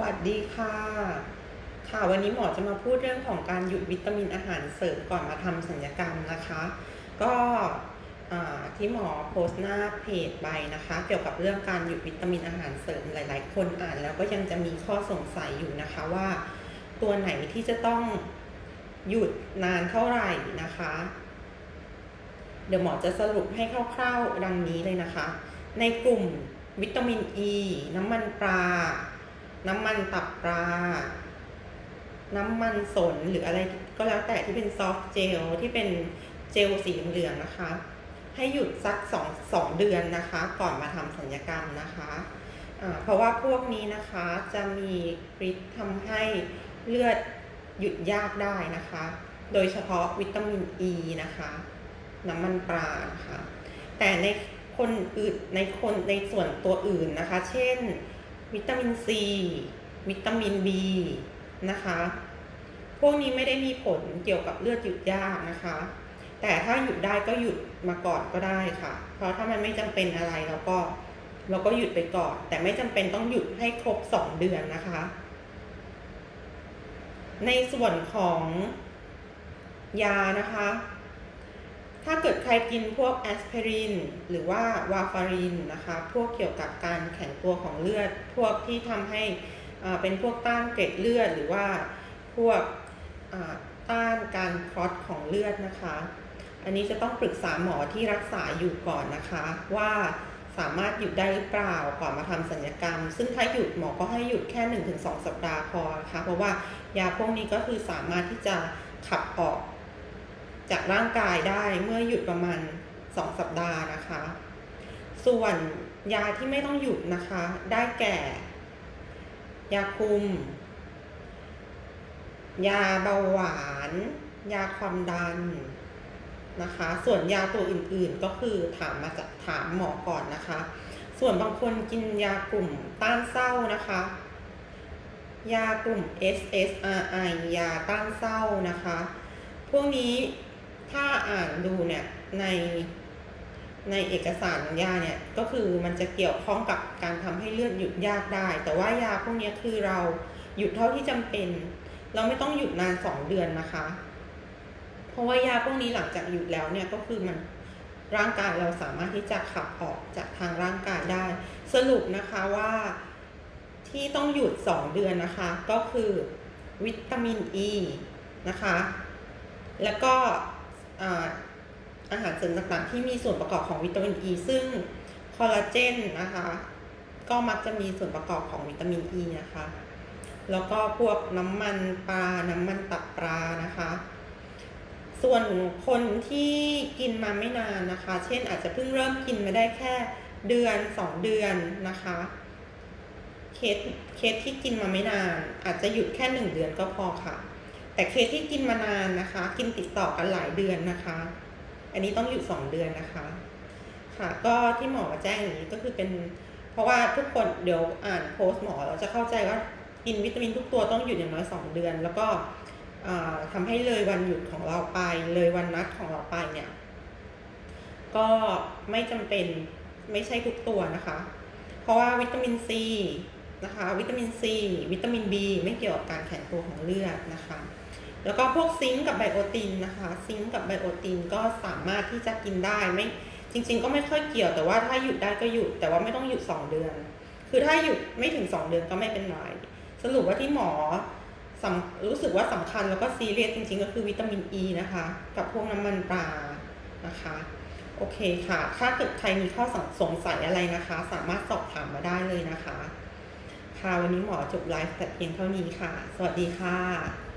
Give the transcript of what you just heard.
วัสดีค่ะ ค่ะวันนี้หมอจะมาพูดเรื่องของการหยุดวิตามินอาหารเสริมก่อนมาทำสัญญกรรมนะคะ ก็ที่หมอโพสต์หน้าเพจไปนะคะ เกี่ยวกับเรื่องการหยุดวิตามินอาหารเสริมหลาย ๆ คนอ่านแล้วก็ยังจะมีข้อสงสัยอยู่นะคะว่า ตัวไหนที่จะต้องหยุดนานเท่าไหร่นะคะ เดี๋ยวหมอจะสรุปให้คร่าว ๆ ดังนี้เลยนะคะ ในกลุ่มวิตามินอ e, ีน้ำมันปลา น้ำมันตับปลา น้ำมันสนหรืออะไรก็แล้วแต่ที่เป็นซอฟต์เจลที่เป็นเจลสีเหลืองนะคะ ให้หยุดสักสองสองเดือนนะคะ ก่อนมาทำสัญญกรรมนะคะอ่าเพราะว่าพวกนี้นะคะจะมีฤทธิ์ทำให้เลือดหยุดยากได้นะคะ โดยเฉพาะวิตามินอ e ีนะคะ น้ำมันปลานะคะแต่ในคนอื่นในคนในส่วนตัวอื่นนะคะ เช่น วิตามินซีวิตามิน B นะคะ พวกนี้ไม่ได้มีผลเกี่ยวกับเลือดหยุดยากนะคะ แต่ถ้าหยุดได้ก็หยุดมาก่อนก็ได้ค่ะ เพราะถ้ามันไม่จำเป็นอะไรเราก็เราก็หยุดไปก่อน แต่ไม่จำเป็นต้องหยุดให้ครบสองเดือนนะคะ ในส่วนของยานะคะ ถ้าเกิดใครกินพวกแอสไพรินหรือว่าวาฟารินนะคะ พวกเกี่ยวกับการแข็งตัวของเลือด พวกที่ทำให้เป็นพวกต้านเกล็ดเลือด หรือว่าพวกต้านการคลอตของเลือดนะคะ อันนี้จะต้องปรึกษาหมอที่รักษาอยู่ก่อนนะคะ ว่าสามารถหยุดได้หรือเปล่าก่อนมาทำสัญญกรรม ซึ่งถ้าหยุดหมอก็ให้หยุดแค่ 1-2 สัปดาห์พอนะคะ เพราะว่ายาพวกนี้ก็คือสามารถที่จะขับออก จากร่างกายได้เมื่อหยุดประมาณ 2 สัปดาห์นะคะ ส่วนยาที่ไม่ต้องหยุดนะคะ ได้แก่ ยาคุม ยาเบาหวาน ยาความดันนะคะ ส่วนยาตัวอื่นๆก็คือถามมาจากถามหมอก่อนนะคะ ส่วนบางคนกินยากลุ่มต้านเศร้านะคะ ยากลุ่ม SSRI ยาต้านเศร้านะคะ พวกนี้ ถ้าอ่านดูเนี่ยในในเอกสารยาเนี่ยก็คือมันจะเกี่ยวข้องกับการทำให้เลือดหยุดยากได้ แต่ว่ายาพวกนี้คือเราหยุดเท่าที่จำเป็น เราไม่ต้องหยุดนานสองเดือนนะคะ เพราะว่ายาพวกนี้หลังจากหยุดแล้วเนี่ยก็คือมันร่างกายเราสามารถที่จะขับออกจากทางร่างกายได้ สรุปนะคะว่าที่ต้องหยุด 2 เดือนนะคะ ก็คือวิตามินอ e ีนะคะ แล้วก็ อาหารเสริมต่างๆ ที่มีส่วนประกอบของวิตามินอ e, ีซึ่งคอลลาเจนนะคะก็มักจะมีส่วนประกอบของวิตามินอ e ีนะคะ แล้วก็พวกน้ำมันปลา น้ำมันตับปลานะคะ ส่วนคนที่กินมาไม่นานนะคะ เช่นอาจจะเพิ่งเริ่มกินมาได้แค่เดือนสองเดือนนะคะเคสเคสที่กินมาไม่นาน อาจจะหยุดแค่หนึ่งเดือนก็พอค่ะ แต่เคสที่กินมานานนะคะ กินติดต่อกันหลายเดือนนะคะ อันนี้ต้องหยุดสองเดือนนะคะ ค่ะ ก็ที่หมอแจ้งอย่างนี้ก็คือเป็น เพราะว่าทุกคนเดี๋ยวอ่านโพสต์หมอเราจะเข้าใจว่ากินวิตามินทุกตัวต้องหยุดอย่างน้อยสองเดือน แล้วก็อ่าทำให้เลยวันหยุดของเราไป เลยวันนัดของเราไปเนี่ย ก็ไม่จำเป็นไม่ใช่ทุกตัวนะคะ เพราะว่าวิตามินซีนะคะ วิตามินซีวิตามิน B ไม่เกี่ยวกับการแข็งตัวของเลือดนะคะ แล้วก็พวกซิงค์กับไบโอตินนะคะ ซิงค์กับไบโอตินก็สามารถที่จะกินได้ไม่จริง ๆ ก็ไม่ค่อยเกี่ยวแต่ว่าถ้าหยุดได้ก็หยุดแต่ว่าไม่ต้องหยุด 2 เดือน คือถ้าหยุดไม่ถึง 2 เดือนก็ไม่เป็นไรสรุปว่าที่หมอรู้สึกว่าสำคัญแล้วก็ซีเรียสจริง ๆ ก็คือวิตามินอ e ีนะคะ กับพวกน้ำมันปลานะคะ โอเคค่ะ ถ้าเกิดใครมีข้อสงสัยอะไรนะคะ สามารถสอบถามมาได้เลยนะคะ ค่ะวันนี้หมอจบไลฟ์แต่เพียงเท่านี้ค่ะ สวัสดีค่ะ